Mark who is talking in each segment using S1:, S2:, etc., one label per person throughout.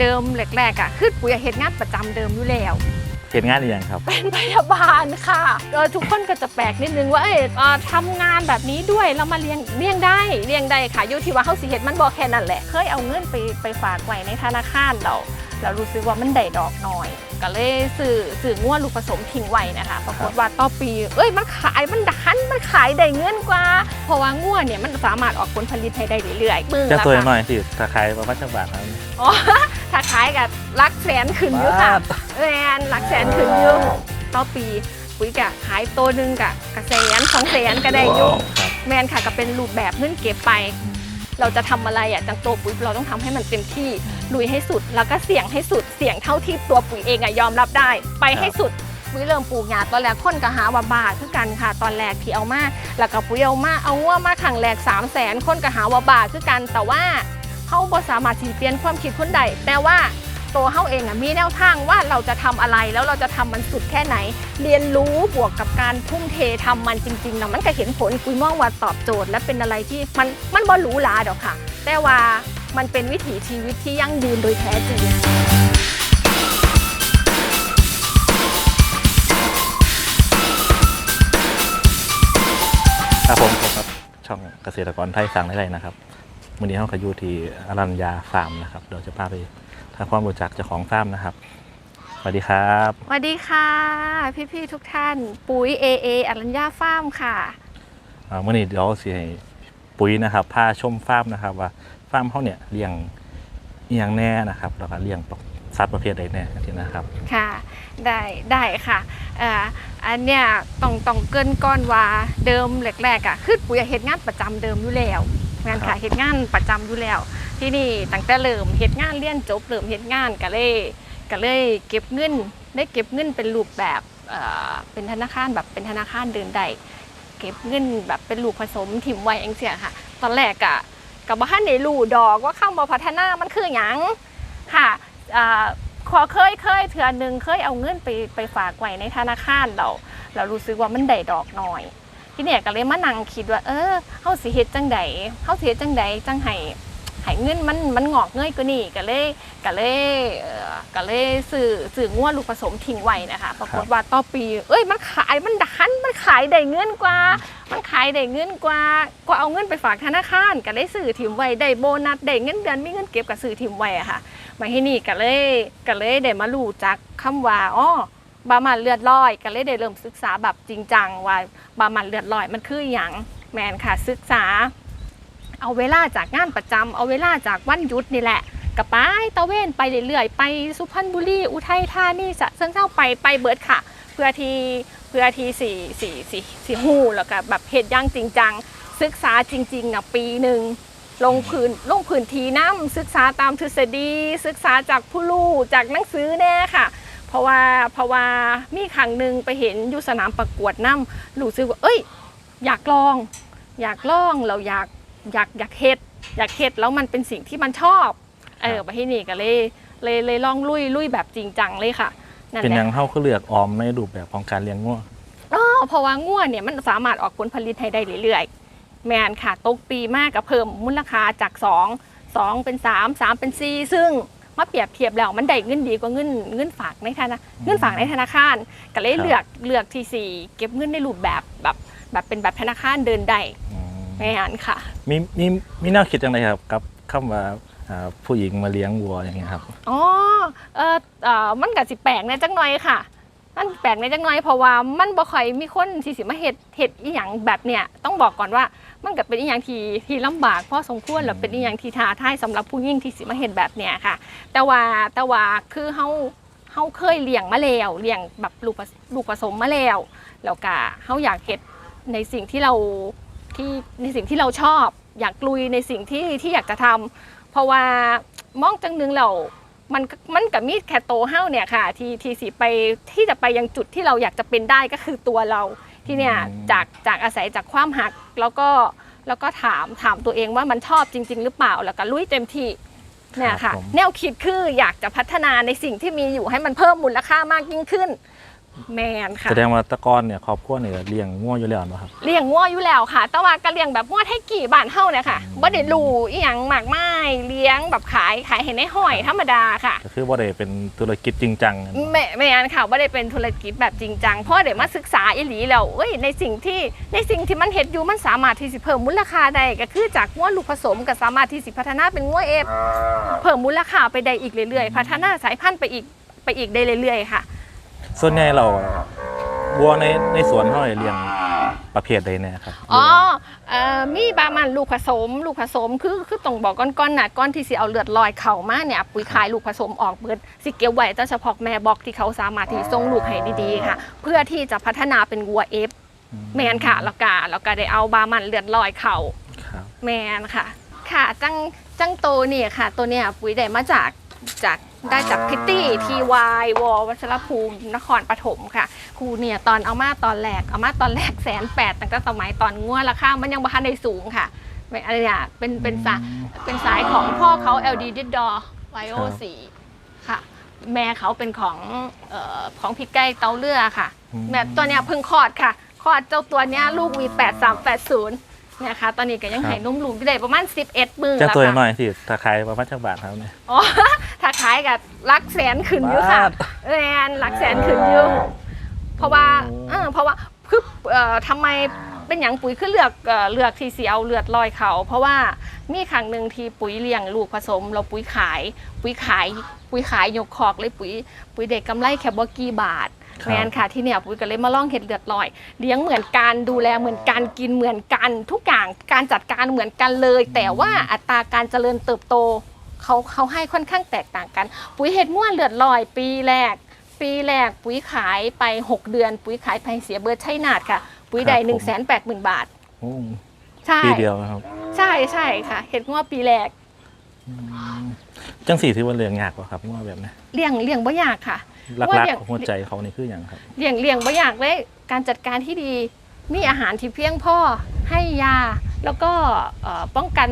S1: เดิมแรกๆอะคือปุ๋ยอะเฮ็ดงานประจำเดิมอยู่แล้ว
S2: เห็นงานหรือยังครับ
S1: เป็นพยาบาลค่ะเออทุกคนก็จะแปลกนิดนึงว่าเอยเอ่อทำงานแบบนี้ด้วยแล้วมาเลี้ยงเลี้ยงได้เลี้ยงได้ค่ะอยู่ที่ว่าเขาสิเฮ็ดมันบอกแค่นั้นแหละ เคยเอาเงินไปไปฝากไว้ในธนาคารเรา เรารู้สึกว่ามันได้ดอกน้อย ก็เลยซื้อซื้องัวลูกผสมทิ้งไว้นะคะปรากฏว่าต่อปี เอ้ยมันขายมันดันมันขายได้เงินกว่า เพราะว่างัวเนี่ยมันสามารถออกผลผลิตให้ได้เรื่อยๆมือ
S2: จะ
S1: ละ
S2: ตัว
S1: ค่ะ
S2: หน่อยสิถ้าขายประมาณจังบาทครับ
S1: อ๋อถ้าขายกับลักแสนขึ้นอยู่ค่ะแมนหลักแสนถึงอยู่ต่อปีปุ๋ยกะขายตัวหนึ่งกะกะแสนสองแสนก็ได้อยู่
S2: ครับ
S1: แมนค่ะก็เป็นรูปแบบเงินเก็บไป เราจะทำอะไรอะจังตัวปุ๋ยเราต้องทำให้มันเต็มที่ลุยให้สุด แล้วก็เสี่ยงให้สุดเสี่ยงเท่าที่ตัวปุ๋ยเองอะยอมรับได้ ไปให้สุดปุ๋ยเริ่มปลูกหญ้าตอนแรกคนก็หาว่าบาคือกันค่ะ ตอนแรกที่เอามาแล้วก็ปุ๋ยเอามาเอางัวมาขังแรก3 0 0แสนคนก็หาว่าบาคือกันแต่ว่าเขาบ่สามารถที่เปลี่ยนความคิดคนใดแต่ว่า ตัวเขาเองอะมีแนวทางว่าเราจะทำอะไรแล้วเราจะทำมันสุดแค่ไหน เรียนรู้บวกกับการทุ่มเททำมันจริงๆนะมันก็เห็นผลคุยมองว่าตอบโจทย์ และเป็นอะไรที่มันมันบ่หรูหราดอกค่ะ แต่ว่ามันเป็นวิถีชีวิตที่ยั่งยืนโดยแท้จริง
S2: ครับผมผมครับช่องเกษตรกรไทยสั่งได้เลยนะครับวันนี้เราขยูที่อรัญญาฟาร์มนะครับเดี๋ยวจะพาไป ทำความรู้จักเจ้าของฟาร์มนะครับสวัสดีครับ
S1: สวัสดีค่ะ พี่ๆทุกท่าน ปุ๋ย AA อรัญญาฟาร์มค่ะ
S2: อ่ามื่อนี้เดี๋ยวสิให้ปุ๋ยนะครับพาชมฟาร์มนะครับ ว่าฟาร์มเขาเนี่ยเลี้ยงเอียงแน่นะครับแล้วก็เลี้ยงสัตว์ประเภทใดแน่ที่นะครับ
S1: ค่ะได้ได้ค่ะเอ่ออันเนี้ยต้องต้องเกรินก้อนว่าเดิมแรกๆอะคือปุ๋ยอะเฮ็ดงานประจำเดิมอยู่แล้วงาน
S2: ครั
S1: ค่ะ
S2: บ
S1: เฮ็ดงานประจำอยู่แล้ว ที่นี่ตั้งแต่เริ่มเฮ็ดงานเรียนจบเริ่มเฮ็ดงานก็เลยก็เลยเก็บเงินได้เก็บเงินเป็นรูปแบบเป็นธนาคารแบบเป็นธนาคารเดินได้เก็บเงินแบบเป็นลูกผสมถิ่มไว้เองเสียค่ะ ตอนแรกอะกับบ้านในรูดอกว่าเข้ามาพัฒนามันคือหยังค่ะขอเคยเคยเถื่อหนึ่งเคยเอาเงินไปไปฝากไว้ในธนาคารเราเรารู้สึกว่ามันได้ดอกน้อย ที่เนี่ยก็เลยมานั่งคิดว่า เออเฮาสิเฮ็ดจังใดเฮาสิเฮ็ดจังใดจังให้ ให้เงินมันมันงอกเงยกว่านี้ก็เลยก็เลยเอ่อก็เลยซื้อซื้องัวลูกผสมทิ้งไว้นะคะปรากฏว่าต่อปี เอ้ยมันขายมันดันมันขายได้เงินกว่า มันขายได้เงินกว่าก็เอาเงินไปฝากธนาคารก็เลยซื้อถิ่มไว้ได้โบนัสได้เงินเดือนมีเงินเก็บก็ซื้อถิ่มไว้อะค่ะ มาที่นี่ก็เลยก็เลยได้มารู้จักคำว่าอ๋อบามันเลือดลอยก็เลยได้เริ่มศึกษาแบบจริงจังว่าบามันเลือดลอยมันคืออย่างแมนค่ะศึกษา เอาเวลาจากงานประจำเอาเวลาจากวันหยุดนี่แหละกับไปตะเวนไปเรื่อยๆ ไปสุพรรณบุรีอุทัยธานีสะเชิงเทราไปไปเบิดค่ะ เพื่อที่เพื่อที่สี่สี่สี่สี่หูแล้วก็แบบเหตุย่างจริงจังศึกษาจริงๆอะปีหนึ่งลงพื้นลงพื้นทีน้ำศึกษาตามทฤษฎี ศึกษาจากผู้รู้จากหนังสือแน่ค่ะ เพราะว่าเพราะว่ามีครั้งหนึ่งไปเห็นอยู่สนามประกวดน้ำรู้สึกว่าเอ้ย อยากลอง อยากลองเราอยาก อยากอยากเฮ็ดอยากเฮ็ดแล้วมันเป็นสิ่งที่มันชอบเออไปที่นี่ก็เลยเลยเลยลองลุยลุยแบบจริงจังเลยค่ะนั่น
S2: เป็น
S1: แห
S2: อ
S1: ละ
S2: ย่างเข้าก็เลือกออมในรูปแบบของการเลี้ยงงัว
S1: อ๋อเพราะว่าง่วเนี่ยมันสามารถออกผลผลิตให้ได้เรื่อยๆแมนค่ะตกปีมากกับเพิ่มมูลค่าจาก 2 2 เป็น 3 3 เป็น 4 ซึ่งมาเปรียบเทียบแล้วมันได้เงินดีกว่าเงินเงินฝากในธนาเงินฝากในธนาคาร ก็เลย
S2: ครับ
S1: เลือกเลือกที่4เก็บเงินในรูปแบบแบบแบบเป็นแบบธนาคารเดินได้
S2: อืม
S1: แมนค่ะ
S2: มีมีมีแนวคิดยังไงครับกับคำว่าอ่าผู้หญิงมาเลี้ยงวัวอย่างเงี้ยครับ
S1: อ๋อเออเออมันก็สิแปลกในจังหน่อยค่ะ มันแปลกในจังหน่อยเพราะว่ามันบ่ค่อยมีคนที่สิมาเฮ็ดเฮ็ดอีหยังแบบเนี้ยต้องบอกก่อนว่ามันก็เป็นอีหยังที่ที่ลำบากพอสมควรแล้วเป็นอีหยังที่ท้าทายสำหรับผู้หญิงที่สิมาเฮ็ดแบบเนี้ยค่ะ แต่ว่าแต่ว่าคือเฮาเฮาเคยเลี้ยงมาแล้วเลี้ยงแบบลูกผสลูกผสมมาแล้วแล้วก็เฮาอยากเฮ็ดในสิ่งที่เรา ที่ในสิ่งที่เราชอบ อยากลุยในสิ่งที่ที่อยากจะทำเพราะว่ามองจังหนึงเรามันก็มันกับมีแค่โตวเฮ้าเนี่ยค่ะ ที่ที่สิไปที่จะไปยังจุดที่เราอยากจะเป็นได้ก็คือตัวเราที่เนี่ย
S2: อืม
S1: จากจากอาศัยจากความหักแล้วก็แล้วก็ถามถามตัวเองว่ามันชอบจริง ๆ หรือเปล่าแล้วก็ลุยเต็มที่เนี่ย
S2: ครั
S1: ค่ะ
S2: บผม
S1: แนวคิดคืออยากจะพัฒนาในสิ่งที่มีอยู่ให้มันเพิ่มมูลค่ามากยิ่งขึ้น แมนค่ะ
S2: แสดงว่าแตะกอนเนี่ยครอบครัวเนี่ยเลี้ยงง่วอยู่แล้วเนาะครับ
S1: เลี้ยงงัวอยู่แล้วค่ะ แต่ว่าก็เลี้ยงแบบงัวไทยกี่บ้านเฮาเนี่ยค่ะบ่ได้รู้อีหยังมากมายเลี้ยงแบบขายขายเห็นในห้อยธรรมดาค่ะ
S2: ก็คือว่าได้เป็นธุรกิจจริงจัง
S1: ไม่ไม่อันค่ะว่าได้เป็นธุรกิจแบบจริงจังเพราะเดี๋ยวมาศึกษาอีหลีแล้วเอ้ยในสิ่งที่ในสิ่งที่มันเห็ดอยู่มันสามารถที่สิเพิ่มมูลค่าได้ก็คือจากงัวลูกผสมก็สามารถที่สิพัฒนาเป็นงัวเอฟเพิ่มมูลค่าไปได้อีกเรื่อยๆ พัฒนาสายพันธุ์ไปอีกไปอีกได้เรื่อยๆค่ะ
S2: ส่วนใหญ่เราวัวในในสวนเขาเนี่ยเลี้ยงประเภทใดเนี่ยครับ
S1: อ๋อเอ่อมีบามันลูกผสม ลูกผสมคือคือต้องบอกก้อนๆน่ะก้อนที่สิเอาเลือดลอยเข่ามาเนี่ยปุ๋ยขายลูกผสมออกเบิดสิเก็บไว้แต่เฉพาะแม่บอกที่เขาสามารถที่ส่งลูกให้ดีๆค่ะ เพื่อที่จะพัฒนาเป็นวัวเอฟแมนค่ะแล้วก็แล้วก็ได้เอาบามันเลือดลอยเข่า
S2: ครับ
S1: แมนค่ะ ค่ะจังจังโตเนี่ยค่ะ ตัวเนี่ยปุ๋ยได้มาจากจาก ได้จากพิตตี้ทีวายวอวัชรภูมินครปฐมค่ะครูเนี่ยตอนเอามาตอนแรกเอามาตอนแรกแสนแปดตั้งแต่สมัยตอนงัวราคามันยังบ่ทันได้สูงค่ะเป็นอะไรเนี่ยเป็นเป็นสายเป็นสายของพ่อเขา LD d i d d o r y o 4ค่ะ แม่เขาเป็นของเอ่อของพี่ไก่เตาเรือค่ะ
S2: อืม
S1: แม่ตัวเนี้ยเพิ่งคลอดค่ะคลอดเจ้าตัวเนี้ยลูกวี8 3 8 0เนี่ยค่ะตอนนี้ก็ยังให้นุ่มลูกได้ประมาณ 11มือ
S2: จะ
S1: แล้ว
S2: ตัวหน่
S1: ค่ะ
S2: อยสิถ้าขายประมาณจักบาทครับเนี่ย
S1: อ๋อถ้าขายกับลักแสนขึ้นอยู่ค่ะ
S2: บาท
S1: แมนลักแสนขึ้นอยู่เพราะว่า
S2: โอ้
S1: เออเพราะว่าคือเอ่อทำไมเป็นอย่างปุ๋ยคือเลือกเอ่อเลือกที่สีเอาเลือดลอยเขา เพราะว่ามีครั้งหนึ่งที่ปุ๋ยเลี้ยงลูกผสม เราปุ๋ยขาย ปุ๋ยขาย ปุ๋ยขายยกคอกเลยปุ๋ย ปุ๋ยเด็กกำไรแค่บ่กี่บาท
S2: ครับ
S1: แมนค่ะที่เนี่ยปุ๋ยก็เลยมาล่องเห็ดเลือดลอยเลี้ยงเหมือนกันดูแลเหมือนกันกินเหมือนกัน ทุกอย่างการจัดการเหมือนกันเลย แต่ว่าอัตราการเจริญเติบโต เขาเขาให้ค่อนข้างแตกต่างกัน ปุ๋ยเห็ดม่วนเลือดลอยปีแรก ปีแรกปุ๋ยขายไป 6 เดือน ปุ๋ยขายไปเสียเบิร์ดใช่นาดค่ะ ปุ๋ยได้
S2: ครับผม
S1: หนึ่งแสนแปดหมื่นบาท
S2: โอ้
S1: ใช่
S2: ปีเดียวนะครับ
S1: ใช่ใช่ค่ะ เห็ดง่วปีแรก
S2: จังสี่ที่ว่าเลี้ยงยากกว่าครับง่วแบบนี้
S1: เลี้ยงเลี้ยงบ่ยากค่ะ
S2: หลัก
S1: ว่าเลี้ยง
S2: ๆหัวใจเขานี่คืออย่างครับ
S1: เลี้ยงเลี้ยงบ่อยากเลยการจัดการที่ดีมีอาหารที่เพียงพอให้ยา แล้วก็เอ่อป้องกัน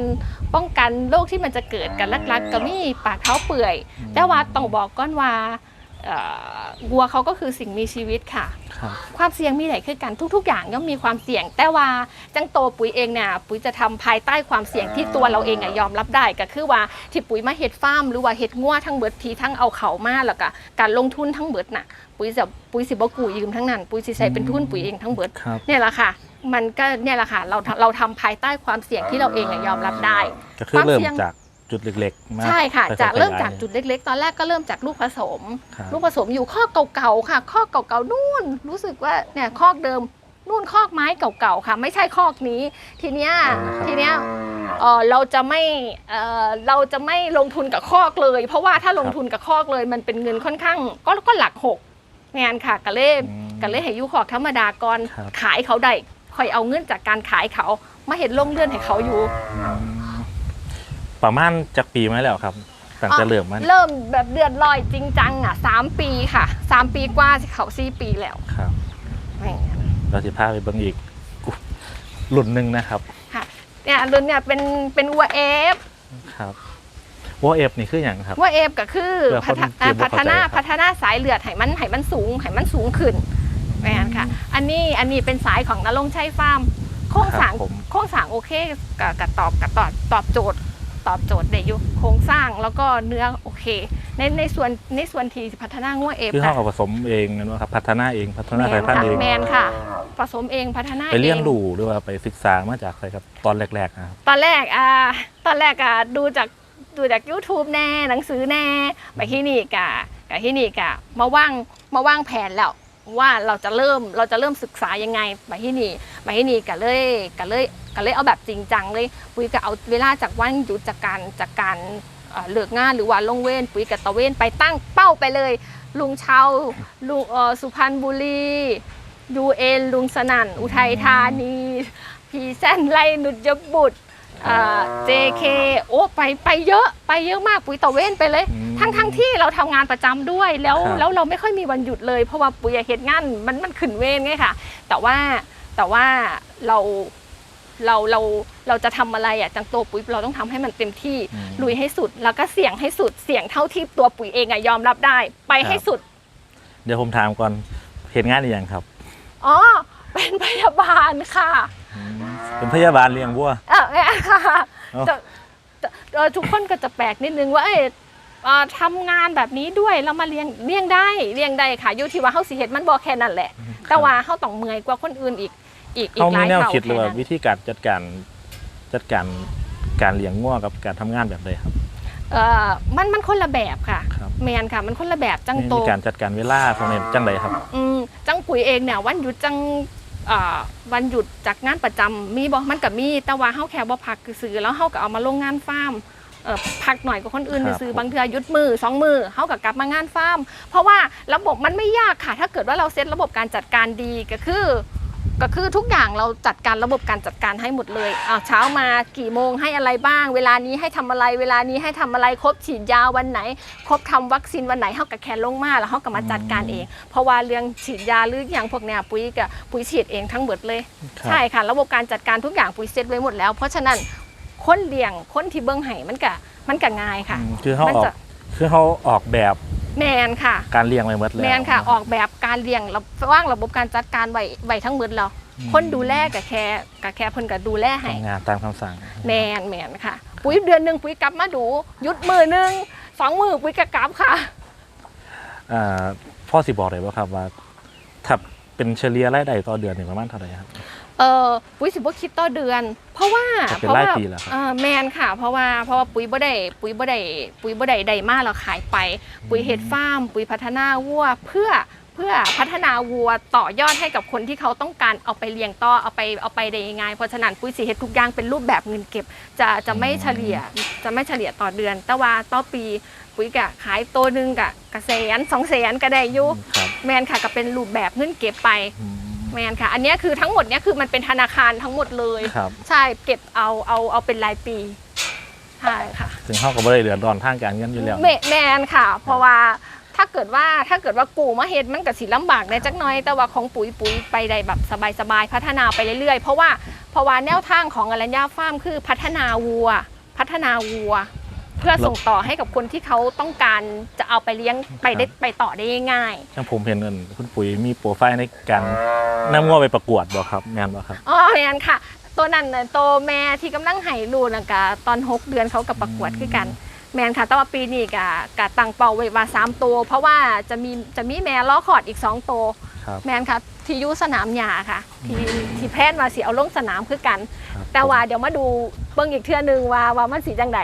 S1: ป้องกันโรคที่มันจะเกิดกันลักๆ ก็มีปากเท้าเปื่อย
S2: อืม
S1: แต่ว่าต้องบอกก้อนว่าเอ่อวัวเขาก็คือสิ่งมีชีวิตค่ะ
S2: ครับ
S1: ความเสี่ยงมีไหนคือกันทุก ๆ อย่างย่อมมีความเสี่ยง แต่ว่าจังโตปุ๋ยเองเนี่ยปุ๋ยจะทำภายใต้ความเสี่ยงที่ตัวเราเองอะยอมรับได้ก็คือว่าที่ปุ๋ยมาเห็ดฟาร์มหรือว่าเห็ดงัวทั้งเบิดทีทั้งเอาเขามาแล้วก็การลงทุนทั้งเบิดน่ะปุ๋ยจะปุ๋ยสิบ่กู้ยืมทั้งนั้น ปุ๋ยสิใช้เป็นทุนปุ๋ยเองทั้งเบิด
S2: ครับ
S1: เนี่ยแหละค่ะ มันก็เนี่ยแหละค่ะเราเราทำภายใต้ความเสี่ยงที่เราเองอะยอมรับได้
S2: ก็คือเริ่ม
S1: ความเสี่ยง
S2: จากจุดเล็กๆมา
S1: ใช่ค่ะ
S2: ค่อยๆ
S1: จากเริ่ม
S2: ขยย
S1: จากจุดเล็ก ๆ ตอนแรกก็เริ่มจากลูกผสม
S2: ครับ
S1: ลูกผสมอยู่ข้อกเก่าๆค่ะ ข้อกเก่าๆนู่น รู้สึกว่าเนี่ยข้อกเดิมนู่นข้อกไม้เก่าๆค่ะ ไม่ใช่ข้อกนี้ ทีเนี้ย
S2: อ่าครับ
S1: ทีเนี้ยเออเราจะไม่เออเราจะไม่ลงทุนกับข้อกเลย เพราะว่าถ้าลงทุนกับข้อกเลยมันเป็นเงินค่อนข้างก็ก็หลักหกงานค่ะกะเล่
S2: อืม
S1: กะเล่ให้อยุคอกธรรมดาก่อน
S2: ครับ
S1: ขายเขาได้ คอยเอาเงินจากการขายเขามาเห็นลงเลื่อนให้เขาอยู่
S2: อืมประมาณจากปีมาแล้วครับตั้งแต่เริ่มมัน
S1: เริ่มแบบเดือดลอยจริงจังอะสามปีค่ะสามปีกว่าสิเขาสี่ปีแล้ว
S2: ครับเราจะพาไปเบิ่งอีกรุ่นหนึ่งนะครับ
S1: ค่ะเนี่ยรุ่นเนี่ยเป็นเป็นวัวเอฟ
S2: ครับวอเอฟนี่คืออย่างครับ
S1: วัวเอฟก็คือ
S2: เพื่อคน
S1: พัฒ
S2: ที่บ่
S1: พัฒ
S2: เข้าใจ
S1: นา
S2: ครับ
S1: พัฒนาสายเลือดให้มันให้มันสูงให้มันสูงขึ้น แม่นค่ะ อันนี้อันนี้เป็นสายของนรงค์ชัยฟาร์มโครงสร้าง
S2: ครับผม
S1: โครงสร้างโอเคกับกับตอบกับตอบตอบโจทย์ ตอบโจทย์ได้อยู่โครงสร้างแล้วก็เนื้อโอเค ในในส่วนในส่วนทีพัฒนางัวเอฟ
S2: คือ
S1: ค่ะ
S2: เขาเอาผสมเองนั่นว่าครับพัฒนาเองพัฒนา
S1: แม
S2: สาย
S1: น
S2: พันธุ์
S1: ค่ะ
S2: เอง
S1: แมนค่ะผสมเองพัฒนา
S2: ไปเลี้ยง
S1: อง
S2: ดูหรือว่าไปศึกษามาจากใครครับ ตอนแรกๆนะครับ
S1: ตอนแรกอ่าตอนแรกอะดูจากดูจาก YouTube แน่หนังสือแน่ไปที่นี่กะกับที่นี่กะมาว่างมาว่างแผนแล้ว ว่าเราจะเริ่มเราจะเริ่มศึกษายังไงไปที่นี่ไปที่นี่กะเลยกะเลยกะเลยเอาแบบจริงจังเลยปุ้ยก็เอาเวลาจากวันหยุดจากการจากการเอ่อกงานหรือว่าลงเว้นปุ้ยกับตะเวนไปตั้งเป้าไปเลย ลุงเชาลุงสุพรรณบุรียูเอ็นลุงสนั่น อุทัยธานีพีแซนไลนุจบุตร JK โอ้ไปไปเยอะไปเยอะมากปุ๋ยตะเว้นไปเลย
S2: อืม
S1: ทั้งทั้งที่เราทำงานประจำด้วยแล้ว
S2: ครับ
S1: แล้วเราไม่ค่อยมีวันหยุดเลย เพราะว่าปุ๋ยอะเฮ็ดงานมันมันขึ้นเวรไงค่ะ แต่ว่าแต่ว่าเราเราเราเราจะทำอะไรอะจังโตปุ๋ยเราต้องทำให้มันเต็มที่
S2: อืม
S1: ลุยให้สุด แล้วก็เสี่ยงให้สุดเสี่ยงเท่าที่ตัวปุ๋ยเองอะยอมรับได้ ไปให้
S2: ครับ
S1: สุด
S2: เดี๋ยวผมถามก่อนเห็นงานอีกอย่างครับ
S1: อ๋อ เป็นพยาบาลค่ะ
S2: อืม เป็นพยาบาลเลี้ยงวัว
S1: เออเนี่ยค่ะ
S2: เอ้า
S1: จะจะเอ่อทุกคนก็จะแปลกนิดนึงว่าเอ้ยเอ่อทำงานแบบนี้ด้วยแล้วมาเลี้ยงเลี้ยงได้เลี้ยงได้ค่ะอยู่ที่ว่าเฮาสิเฮ็ดมันบ่แค่นั้นแหละ แต่ว่าเฮาต้องเมื่อยกว่าคนอื่นอีกอีกอี
S2: เขา
S1: กห
S2: มี
S1: ลาย
S2: แนว
S1: เท่า
S2: คิดหรือ
S1: แค่
S2: ว่า
S1: นั้น
S2: วิธีการจัดการจัดการการเลี้ยงวัวกับการทำงานแบบใดครับ
S1: เอ่อมันมันคนละแบบค่ะ
S2: ครับ
S1: แมนค่ะ มันคนละแบบจังโต
S2: มีการจัดการเวลาพวกนี้จังใดครับ
S1: อืมจังปุ๋ยเองเนี่ยวันหยุดจังอ่า วันหยุดจากงานประจำมีบ่มันก็มี แต่ว่าเฮาแค่บ่พักซื้อๆแล้วเฮาก็เอามาลงงานฟาร์มเอ่อพักหน่อยกว่าคนอื่น
S2: ครับ
S1: ซื้อ
S2: ผม
S1: บางเทื่อหยุดมือสองมือเฮาก็กลับมางานฟาร์ม เพราะว่าระบบมันไม่ยากค่ะ ถ้าเกิดว่าเราเซตระบบการจัดการดีก็คือ ก็คือทุกอย่างเราจัดการระบบการจัดการให้หมดเลยอ้าวเช้ามากี่โมงให้อะไรบ้าง เวลานี้ให้ทำอะไร เวลานี้ให้ทำอะไรครบฉีดยาวันไหน ครบทำวัคซีนวันไหนเฮากับแคนลงมาแล้วเฮาก็มาจัดการเอง เพราะว่าเรื่องฉีดยาหรืออย่างพวกเนี้ยปุ๋ยกับปุ๋ยฉีดเองทั้งหมดเลย
S2: ครับ
S1: ใช่ค่ะ ระบบการจัดการทุกอย่างปุ๋ยเซตไว้หมดแล้ว เพราะฉะนั้นคนเลี้ยงคนที่เบิ้งไห้มันก็มันก็ง่ายค่ะ
S2: อืมคือเขา
S1: มัน
S2: ออ
S1: จะ
S2: กคือเขาออกแบบ
S1: แมนค่ะ
S2: การเลี้ยงไว้หมดแล้ว
S1: แมนค่ะ ออกแบบการเลี้ยงระว่างระบบการจัดการไว้ไว้ทั้งหมดแล้ว
S2: อืม
S1: คนดูแลกับแค่กับแค่เพิ่นก็ดูแลให้
S2: ทำงานตามคำสั่ง
S1: แมนแมนค่ะ ปุ๋ยเดือนหนึ่งปุ๋ยกลับมาดูหยุดมือหนึ่งสองมือปุ๋ยก็กลับค่ะ
S2: อ่าพ่อสิบอกเลยว่าครับว่าถ้าเป็นเฉลี่ยรายได้ต่อเดือนนี่ประมาณเท่าไหร่ครับ
S1: เออปุ๋ยสิบ่คิดต่อเดือน เพราะว่า
S2: จะเป็น
S1: เพราะ
S2: ราย
S1: ว่า
S2: ปีเหรอครับ
S1: เออแมนค่ะ เพราะว่าเพราะว่าปุ๋ยบ่ได้ปุ๋ยบ่ได้ปุ๋ยบ่ได้ได้มาแล้วขายไป ปุ๋ยเฮ็ดฟาร์ม ปุ๋ยพัฒนาวัวเพื่อเพื่อพัฒนาวัวต่อยอดให้กับคนที่เขาต้องการเอาไปเลี้ยงต่อเอาไปเอาไปได้ยังไงเพราะฉะนั้นปุ๋ยสิเฮ็ดทุกอย่างเป็นรูปแบบเงินเก็บ จะจะไม่เฉลี่ยจะไม่เฉลี่ยต่อเดือน แต่ว่าต่อปีปุ๋ยกะขายตัวหนึงกะกะแสนสองแสนก็ได้อยู่
S2: ครับ
S1: แมนค่ะก็เป็นรูปแบบเงินเก็บไป
S2: อืม
S1: แมนค่ะ อันเนี้ยคือทั้งหมดเนี้ยคือมันเป็นธนาคารทั้งหมดเลย
S2: ครับ
S1: ใช่เก็บเอาเอาเอาเป็นรายปี ใช่ค่ะ
S2: ถึงเขาก็ไม่ได้เดือดร้อนทางการเงินอยู่แล้ว
S1: แมแมนค่ะ เพราะว่าถ้าเกิดว่าถ้าเกิดว่ากูมาเฮ็ดมันก็สิลำบากได้จักหน้อย แต่ว่าของปุ๋ยปุ๋ยไปได้แบบสบายๆพัฒนาไปเรื่อยๆ เพราะว่าเพราะว่าแนวทางของอรัญญาฟาร์มคือพัฒนาวัว พัฒนาวัวเพื่อส่งต่อให้กับคนที่เขาต้องการจะเอาไปเลี้ยงไปได้ไปต่อได้ง่าย
S2: อย่างผมเห็นเงินคุณปุ๋ยมีโปรไฟล์ในการนำงัวไปประกวดบ่ครับงานบ่ครับ
S1: อ๋อแมนค่ะ ตัวนั้นน่ะตัวแม่ที่กำลังไห้ลูกนะกะตอน 6 เดือนเขากับประกวดคือกันแมนค่ะแต่ว่าปีนี้กะกะตั้งเป้าไว้ว่า3ตัว เพราะว่าจะมีจะมีแม่ล้อขอดอีก2ตัว
S2: ครับ
S1: แมนค่ะที่อยุสนามหญ้าค่ะ ที่ที่แพทย์มาสิเอาลงสนามคือกัน
S2: ครับ
S1: แต่ว่าเดี๋ยวมาดูเบิ่งอีกเทื่อนึงว่าว่ามันสีจังได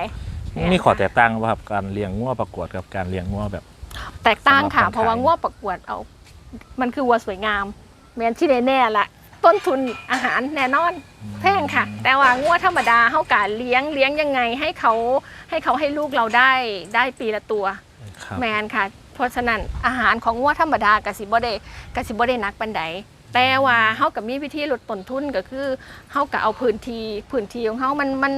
S2: มีขอแตกต่างบ่ครับการเลี้ยงงัวประกวดกับการเลี้ยงงัวแบบ
S1: แตกต่างค่ะ
S2: สำหรับคนขาย
S1: เพราะว่าง้วประกวดเอา มันคือวัวสวยงามแมนที่แน่ๆละต้นทุนอาหารแน่นอน แพงค่ะ แต่ว่างัวธรรมดาเฮาการเลี้ยงเลี้ยงยังไงให้เขาให้เขาให้ลูกเราได้ได้ปีละตัว
S2: ครับ
S1: แมนค่ะ เพราะฉะนั้นอาหารของงัวธรรมดากสิบ่ได้กสิบ่ได้หนักปานใด แต่ว่าเฮากับมีวิธีลดต้นทุนก็คือเฮาก็เอาพื้นที่พื้นที่ของเฮามันมัน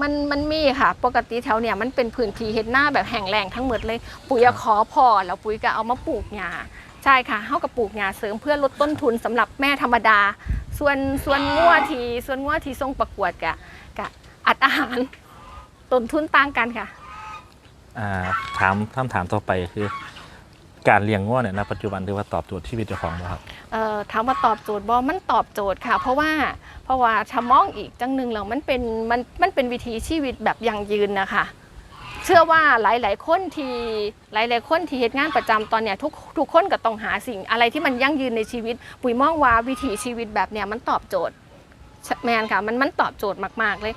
S1: มันมันมีค่ะ ปกติแถวเนี่ยมันเป็นพื้นที่เฮ็ดหน้าแบบแห้งแล้งทั้งหมดเลย ปุ๋ยขอพอแล้วปุ๋ยก็เอามาปลูกหญ้าใช่ค่ะเฮาก็ปลูกหญ้าเสริมเพื่อลดต้นทุนสำหรับแม่ธรรมดา ส่วนส่วนงัวทีส่วนงัวทีทรงประกวดกะกะอัดอาหารต้นทุนต่างกันค่ะ
S2: อ่าถามคำถามต่อไปคือ การเลี้ยงงัวเนี่ยณปัจจุบันถือว่าตอบโจทย์ชีวิตเจ้าของบ่ครับ
S1: เอ่อถามว่าตอบโจทย์บอมันตอบโจทย์ค่ะ เพราะว่าเพราะว่าถ้ามองอีกจังหนึ่งแล้วมันเป็นมันมันเป็นวิถีชีวิตแบบยั่งยืนนะคะ เชื่อว่าหลาย ๆ คนที่หลาย ๆ คนที่เหตุงานประจำตอนเนี้ยทุกทุกคนก็ต้องหาสิ่งอะไรที่มันยั่งยืนในชีวิต ปุ๋ยมองว่าวิถีชีวิตแบบเนี้ยมันตอบโจทย์แมนค่ะมันมันตอบโจทย์มาก ๆ เลย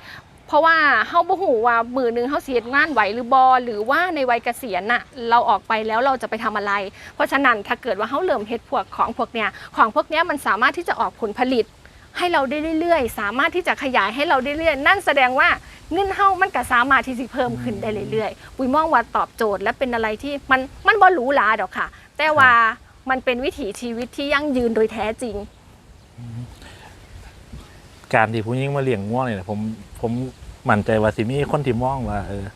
S1: เพราะว่าเฮาบ่ฮู้ว่ามือหนึงเฮาสิเฮ็ดงานไหวหรือบอหรือว่าในวัยเกษียณน่ะเราออกไปแล้วเราจะไปทำอะไร เพราะฉะนั้นถ้าเกิดว่าเฮาเริ่มเฮ็ดพวกของพวกเนี้ยของพวกเนี้ยมันสามารถที่จะออกผลผลิต ให้เราได้เรื่อยๆ สามารถที่จะขยายให้เราได้เรื่อยๆนั่นแสดงว่าเงินเฮามันก็สามารถที่จะเพิ่มขึ้นได้เรื่อยๆปุ้ยมองว่าตอบโจทย์และเป็นอะไรที่มันมันบ่หรูหราดอกค่ะ แต่ว่ามันเป็นวิถีชีวิตที่ยั่งยืนโดยแท้จริง
S2: การที่ผู้หญิงมาเลี้ยงงัวเนี่ยผมผมมั่นใจว่าสิมีคนที่มองว่าเออ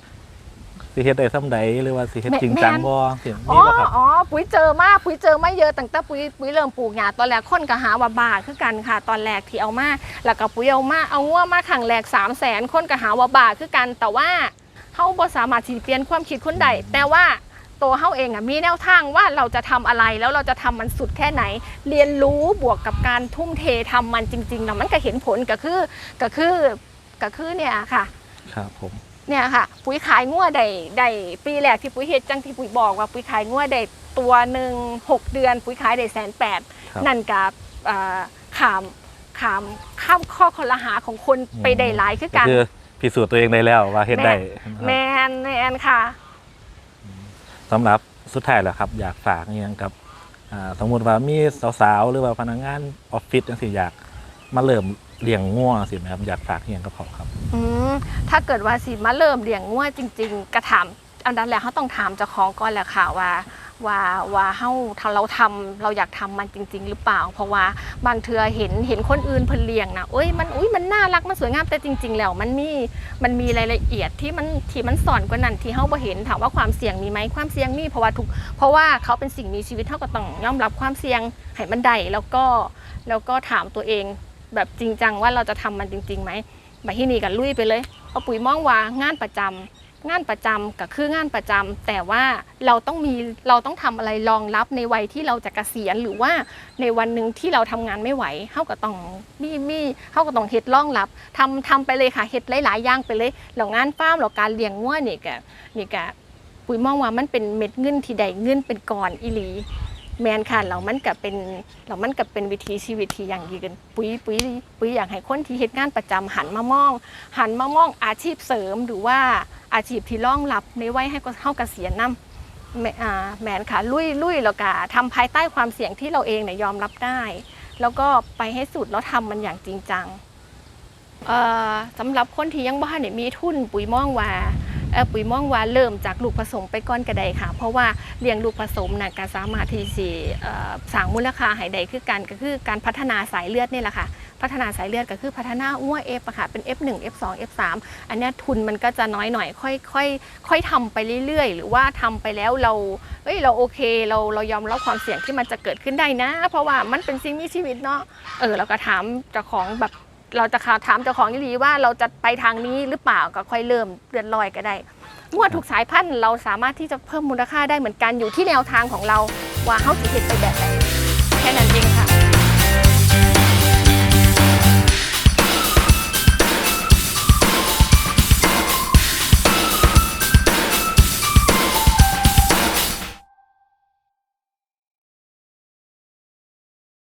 S2: สิเฮ็ดได้ซ้ำใดหรือว่าสิเฮ็ดจริงจังบ่สิ
S1: อ๋
S2: มี
S1: อ
S2: บ่ครับ
S1: อ๋อปุ๋ยเจอมากปุ๋ยเจอมาเยอะตั้งแต่ปุ๋ยปุ๋ยเริ่มปลูกหญ้าตอนแรกคนก็หาว่าบ้าคือกันค่ะ ตอนแรกที่เอามาแล้วก็ปุ๋ยเอามาเอางัวมาขังแรก3 0 0แสนคนก็หาว่าบ้าคือกันแต่ว่าเขาบ่สามารถที่จะเปลี่ยนความคิดคนใดแต่ว่า ตัวเฮาเองอะมีแนวทางว่าเราจะทำอะไรแล้วเราจะทำมันสุดแค่ไหน เรียนรู้บวกกับการทุ่มเททำมันจริงๆนะมันก็เห็นผลก็คือก็คือก็คือเนี่ยค่ะ
S2: ครับผม
S1: เนี่ยค่ะ ปุ๋ยขายงัวได้ได้ปีแรกที่ปุ๋ยเฮ็ดจังที่ปุ๋ยบอกว่าปุ๋ยขายงัวได้ตัวหนึ่งหกเดือน ปุ๋ยขายได้แสนแปด
S2: ครับ
S1: นั่นกับเอ่อขามขามข้ามข้อคอรหาของคนไปได้หลายคือกัน
S2: คือพิสูจน์ตัวเองได้แล้วว่าเฮ็ดได้
S1: แมนแมนค่ะ
S2: สำหรับสุดท้ายแล้วครับ อยากฝากอหยังกับสมมติว่ามีสาวๆ หรือว่าพนักงานออฟฟิศจังสิอยากมาเริ่มเลี้ยงง้วสิแม่ครับอยากฝากอหยังกับเขาครับ
S1: อืมถ้าเกิดว่าสิมาเริ่มเลี้ยงง้วจริง ๆ กระถามอันดับแรกเขาต้องถามเจ้าของก่อนแหละค่ะว่า ว่าว่าเฮาถ้าเราทำเราอยากทำมันจริง ๆ หรือเปล่า เพราะว่าบางเทือเห็นเห็นคนอื่นเพิ่นเลี้ยงนะเอ้ยมันอุ้ยมันน่ารักมันสวยงามแต่จริง ๆ แล้วมันมีมันมีรายละเอียดที่มันที่มันสอนกว่านั้นที่เฮาบ่เห็นถามว่าความเสี่ยงมีไหมความเสี่ยงมีเพราะว่าทุกเพราะว่าเขาเป็นสิ่งมีชีวิตเท่าก็ต้องยอมรับความเสี่ยงให้มันได้แล้วก็แล้วก็ถามตัวเองแบบจริงจังว่าเราจะทำมันจริงๆไหมมาที่นี่กันลุยไปเลยเพราปุ๋ยมองว่างานประจำ งานประจำก็คืองานประจำแต่ว่าเราต้องมีเราต้องทำอะไรรองรับในวัยที่เราจะเกษียณหรือว่าในวันหนึ่งที่เราทำงานไม่ไหวเฮาก็ต้องมีมีเฮาก็ต้องเฮ็ดรองรับทำทำไปเลยค่ะเฮ็ดหลายๆอย่างไปเลยแล้วงานฟาร์มแล้วการเลี้ยงงัวนี่ก็นี่ก็ปุ๋ยมองว่ามันเป็นเม็ดเงินที่ใดเงินเป็นก่อนอีหลีแมนค่ะเรามันกับเป็นเรามันกับเป็นวิถีชีวิตที่อย่างดีกันปุ๋ยปุ๋ยปุ๋ยอยากให้คนที่เฮ็ดงานประจำหันมามอง หันมามองอาชีพเสริมหรือว่า อาชีพที่รองรับในวัยให้เข้าเกษียณนำแมอ่าแมนค่ะลุยลุยแล้วก็ทำภายใต้ความเสี่ยงที่เราเองเนี่ยยอมรับได้ แล้วก็ไปให้สุดแล้วทำมันอย่างจริงจังสำหรับคนที่ยังบ้านเนี่ยมีทุนปุ๋ยม่องวาปุ๋ยม่องวาเริ่มจากลูกผสมไปก่อนก็ไดค่ะ เพราะว่าเลี้ยงลูกผสมน่ะก็สามารถที่สิเอ่อสร้างมูลค่าให้ได้คือกันก็คือการพัฒนาสายเลือดนี่แหละค่ะ พัฒนาสายเลือดก็คือพัฒนาอ้ว F อะค่ะเป็น F1 F2 F3 อันเนี้ทุนมันก็จะน้อยหน่อยค่อยค่อยค่อยทำไปเรื่อยๆ หรือว่าทำไปแล้วเราเอ้ยเราโอเคเราเรายอมรับความเสี่ยงที่มันจะเกิดขึ้นได้นะ เพราะว่ามันเป็นสิ่งมีชีวิตเนาะเออเราก็ถามเจ้าของแบบเราจะถามเจ้าของดีๆว่าเราจะไปทางนี้หรือเปล่าก็ค่อยเริ่มเดือนลอยก็ได้งวดทุกสายพันธุ์เราสามารถที่จะเพิ่มมูลค่าได้เหมือนกันอยู่ที่แนวทางของเราว่าเขาจะเห็นไปแบบไหนแค่นั้นเอง